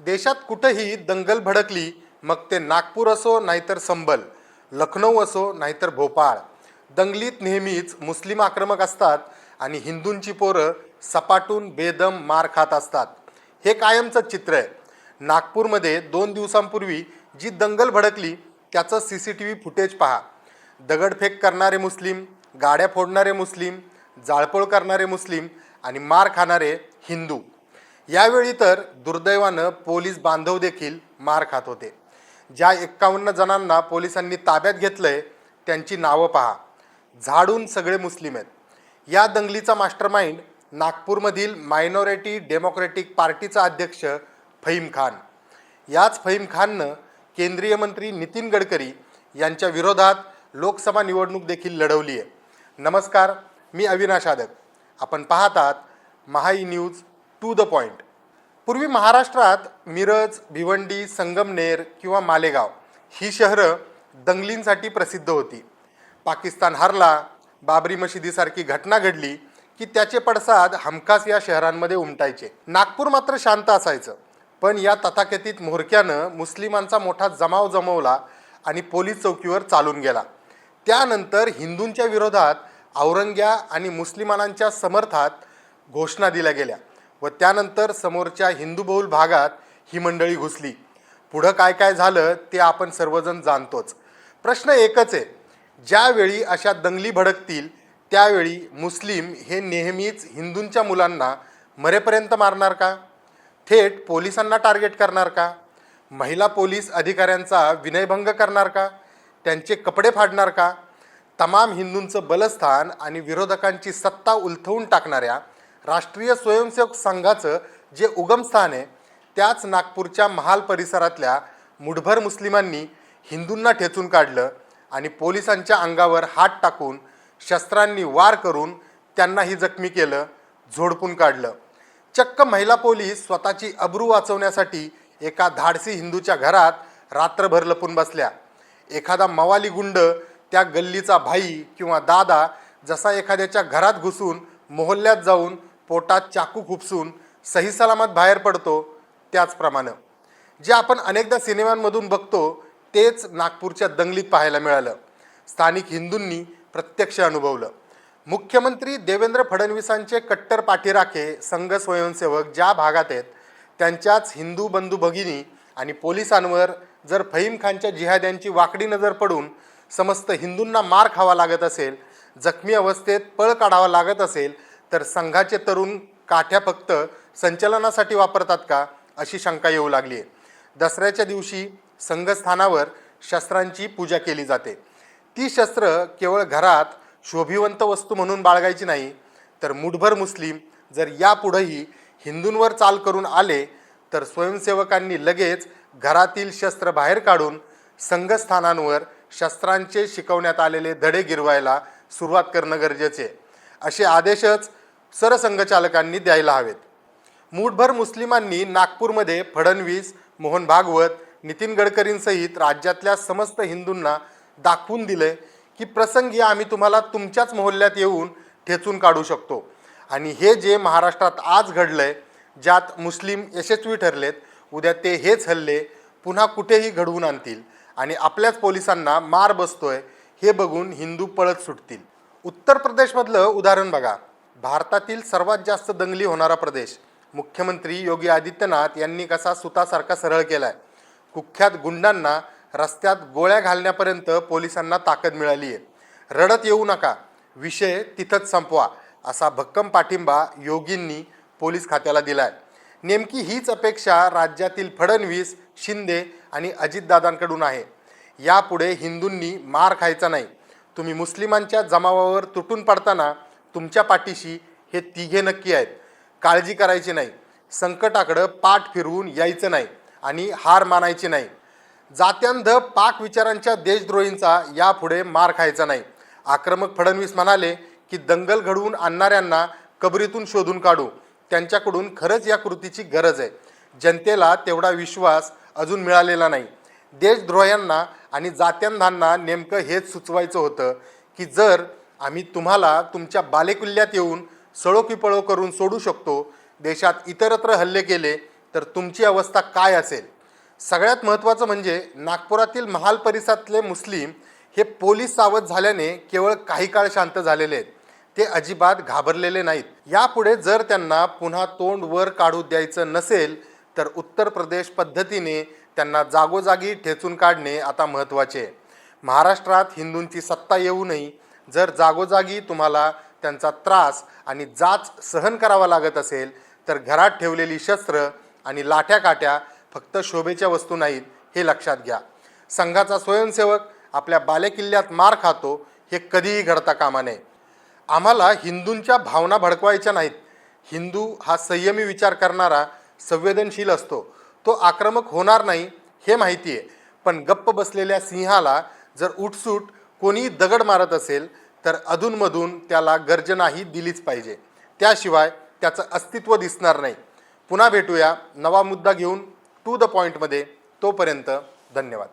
देशात कुठंही दंगल भडकली मग ते नागपूर असो नाहीतर संबल लखनौ असो नाहीतर भोपाळ. दंगलीत नेहमीच मुस्लिम आक्रमक असतात आणि हिंदूंची पोरं सपाटून बेदम मार खात असतात. हे कायमचं चित्र आहे. नागपूरमध्ये दोन दिवसांपूर्वी जी दंगल भडकली त्याचं C C T V footage पहा. दगडफेक करणारे मुस्लिम गाड्या फोडणारे मुस्लिम जाळपोळ करणारे मुस्लिम आणि मार खाणारे हिंदू. यावेळी तर दुर्दैवानं पोलीस बांधव देखील मार खात होते. ज्या एक्कावन्न जणांना पोलिसांनी ताब्यात घेतलंय त्यांची नावं पहा. झाडून सगळे मुस्लिम आहेत. या दंगलीचा मास्टरमाइंड नागपूरमधील मायनॉरिटी डेमोक्रेटिक पार्टीचा अध्यक्ष फहीम खान. याच फहीम खाननं केंद्रीय मंत्री नितीन गडकरी यांच्या विरोधात लोकसभा निवडणूक देखील लढवली आहे नमस्कार मी अविनाश आदक आपण पाहतात Mahai news to the point पूर्वी महाराष्ट्रात मिरज भिवंडी संगमनेर किंवा मालेगाव ही शहरं दंगलींसाठी प्रसिद्ध होती. पाकिस्तान हरला बाबरी मशिदीसारखी घटना घडली की त्याचे पडसाद हमखास या शहरांमध्ये उमटायचे. नागपूर मात्र शांत असायचं पण या तथाकथित म्होरक्यानं मुस्लिमांचा मोठा जमाव जमवला आणि पोलीस चौकीवर चालून गेला. त्यानंतर हिंदूंच्या विरोधात औरंग्या आणि मुस्लिमानांच्या समर्थात घोषणा दिल्या गेल्या. व त्यानंतर समोरच्या हिंदूबहुल भागात ही मंडळी घुसली. पुढं काय काय झालं ते आपण सर्वजण जाणतोच. प्रश्न एकच आहे. ज्यावेळी अशा दंगली भडकतील त्यावेळी मुस्लिम हे नेहमीच हिंदूंच्या मुलांना मरेपर्यंत मारणार का? थेट पोलिसांना टार्गेट करणार का? महिला पोलीस अधिकाऱ्यांचा विनयभंग करणार का? त्यांचे कपडे फाडणार का? तमाम हिंदूंचं बलस्थान आणि विरोधकांची सत्ता उलथवून टाकणाऱ्या राष्ट्रीय स्वयंसेवक संघाचं जे उगमस्थान आहे त्याच नागपूरच्या महाल परिसरातल्या मुठभर मुस्लिमांनी हिंदूंना ठेचून काढलं आणि पोलिसांच्या अंगावर हात टाकून शस्त्रांनी वार करून त्यांनाही जखमी केलं झोडपून काढलं. चक्क महिला पोलीस स्वतःची अब्रू वाचवण्यासाठी एका धाडसी हिंदूच्या घरात रात्रभर लपून बसल्या. एखादा मवाली गुंड त्या गल्लीचा भाई किंवा दादा जसा एखाद्याच्या घरात घुसून मोहल्ल्यात जाऊन पोटात चाकू खुपसून सही सलामत बाहेर पडतो त्याचप्रमाणे. जे आपण अनेकदा सिनेमांमधून बघतो तेच नागपूरच्या दंगलीत पाहायला मिळालं. स्थानिक हिंदूंनी प्रत्यक्ष अनुभवलं. मुख्यमंत्री देवेंद्र फडणवीसांचे कट्टर पाठीराखे संघ स्वयंसेवक ज्या भागात आहेत त्यांच्याच हिंदू बंधू भगिनी आणि पोलिसांवर जर फहीम खानच्या जिहाद्यांची वाकडी नजर पडून समस्त हिंदूंना मार खावा लागत असेल जखमी अवस्थेत पळ काढावा लागत असेल तर संघाचे तरुण काठ्या फक्त संचलनासाठी वापरतात का अशी शंका येऊ लागली आहे. दसऱ्याच्या दिवशी संघस्थानावर शस्त्रांची पूजा केली जाते. ती शस्त्र केवळ घरात शोभिवंत वस्तू म्हणून बाळगायची नाही तर मुठभर मुस्लिम जर यापुढंही हिंदूंवर चाल करून आले तर स्वयंसेवकांनी लगेच घरातील शस्त्र बाहेर काढून संघस्थानांवर शस्त्रांचे शिकवण्यात आलेले धडे गिरवायला सुरुवात करणं गरजेचे आहे. असे आदेशच सरसंघचालकांनी द्यायला हवेत. मूठभर मुस्लिमांनी नागपूरमध्ये फडणवीस मोहन भागवत नितीन गडकरींसहित राज्यातल्या समस्त हिंदूंना दाखवून दिलंय की प्रसंगी आम्ही तुम्हाला तुमच्याच मोहल्ल्यात येऊन ठेचून काढू शकतो. आणि हे जे महाराष्ट्रात आज घडलंय ज्यात मुस्लिम यशस्वी ठरलेत उद्या ते हेच हल्ले पुन्हा कुठेही घडवून आणतील. आणि आपल्याच पोलिसांना मार बसतोय हे बघून हिंदू पळत सुटतील. उत्तर प्रदेशमधलं उदाहरण बघा. भारतातील सर्वात जास्त दंगली होणारा प्रदेश. मुख्यमंत्री योगी आदित्यनाथ यांनी कसा सुतासारखा सरळ केला आहे कुख्यात गुंडांना रस्त्यात गोळ्या घालण्यापर्यंत पोलिसांना ताकद मिळाली आहे. रडत येऊ नका. विषय तिथंच संपवा असा भक्कम पाठिंबा योगींनी पोलीस खात्याला दिला आहे नेमकी हीच अपेक्षा राज्यातील फडणवीस शिंदे आणि अजितदादांकडून आहे. यापुढे हिंदूंनी मार खायचा नाही. तुम्ही मुस्लिमांच्या जमावावर तुटून पडताना तुमच्या पाठीशी हे तिघे नक्की आहेत. काळजी करायची नाही. संकटाकडं पाठ फिरवून यायचं नाही आणि हार मानायची नाही. जात्यांध पाक विचारांच्या देशद्रोहींचा यापुढे मार खायचा नाही. आक्रमक फडणवीस म्हणाले की दंगल घडवून आणणाऱ्यांना कबरीतून शोधून काढू. त्यांच्याकडून खरंच या कृतीची गरज आहे. जनतेला तेवढा विश्वास अजून मिळालेला नाही. देशद्रोह्यांना आणि जात्यांधांना नेमकं हेच सुचवायचं होतं की जर आम्ही तुम्हाला तुमच्या बालेकिल्ल्यात येऊन सळो करून सोडू शकतो. देशात इतरत्र हल्ले केले तर तुमची अवस्था काय असेल? सगळ्यात महत्त्वाचं म्हणजे नागपुरातील महाल परिसरातले मुस्लिम हे पोलीस सावध झाल्याने केवळ काही काळ शांत झालेले आहेत. ते अजिबात घाबरलेले नाहीत. यापुढे जर त्यांना पुन्हा तोंड वर काढू द्यायचं नसेल तर उत्तर प्रदेश पद्धतीने त्यांना जागोजागी ठेचून काढणे आता महत्त्वाचे आहे. महाराष्ट्रात हिंदूंची सत्ता येऊ नये जर जागोजागी तुम्हाला त्यांचा त्रास आणि जाच सहन करावा लागत असेल तर घरात ठेवलेली शस्त्र आणि लाठ्या काट्या फक्त शोभेच्या वस्तू नाहीत हे लक्षात घ्या. संघाचा स्वयंसेवक आपल्या बालेकिल्ल्यात मार खातो हे कधीही घडता कामा नये. आम्हाला हिंदूंच्या भावना भडकवायच्या नाहीत. हिंदू हा संयमी विचार करणारा संवेदनशील असतो. तो आक्रमक होणार नाही हे माहिती आहे पण गप्प बसलेल्या सिंहाला जर उठसूट कोणी दगड मारत असेल तर अधूनमधून त्याला गर्जनाही दिलीच पाहिजे. त्याशिवाय त्याचं अस्तित्व दिसणार नाही. पुन्हा भेटूया नवा मुद्दा घेऊन टू द पॉईंटमध्ये तोपर्यंत धन्यवाद.